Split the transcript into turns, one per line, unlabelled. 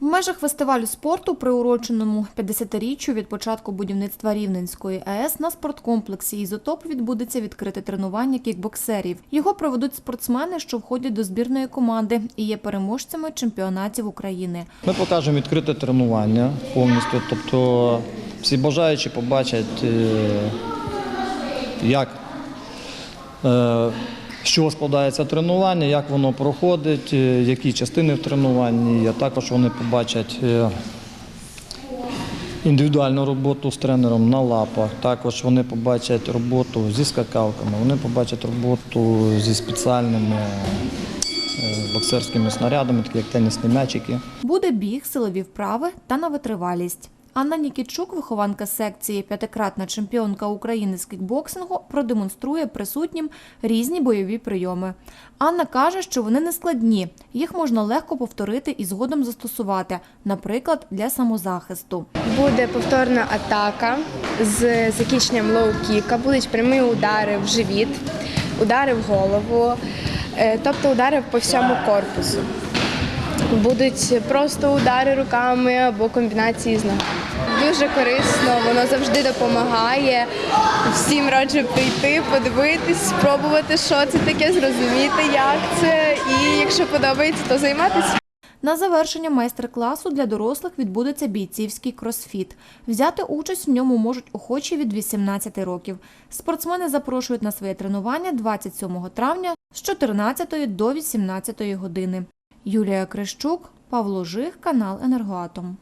В межах фестивалю спорту, приуроченому 50-річчю від початку будівництва Рівненської АЕС, на спорткомплексі «Ізотоп» відбудеться відкрите тренування кікбоксерів. Його проведуть спортсмени, що входять до збірної команди і є переможцями чемпіонатів України.
Ми покажемо відкрите тренування повністю. Тобто всі бажаючі побачать, е, як чого складається тренування, як воно проходить, е, які частини в тренуванні. А також вони побачать е, індивідуальну роботу з тренером на лапах. Також вони побачать роботу зі скакалками, вони побачать роботу зі спеціальними е, боксерськими снарядами, такі як тенісні м'ячики.
Буде біг, силові вправи та на витривалість. Анна Нікітчук, вихованка секції, п'ятикратна чемпіонка України з кікбоксингу, продемонструє присутнім різні бойові прийоми. Анна каже, що вони не складні, їх можна легко повторити і згодом застосувати, наприклад, для самозахисту.
Буде повторна атака з закінченням лоу-кіка, будуть прямі удари в живіт, удари в голову, е, тобто удари по всьому корпусу. Будуть просто удари руками або комбінації з ногами. Дуже корисно, воно завжди допомагає. Всім раджу прийти, подивитись, спробувати, що це таке, зрозуміти, як це, і якщо подобається, то займатися.
На завершення майстер-класу для дорослих відбудеться бійцівський кросфіт. Взяти участь в ньому можуть охочі від 18 років. Спортсмени запрошують на своє тренування 27 травня з 14 до 18 години. Юлія Крещук, Павло Жих, канал Енергоатом.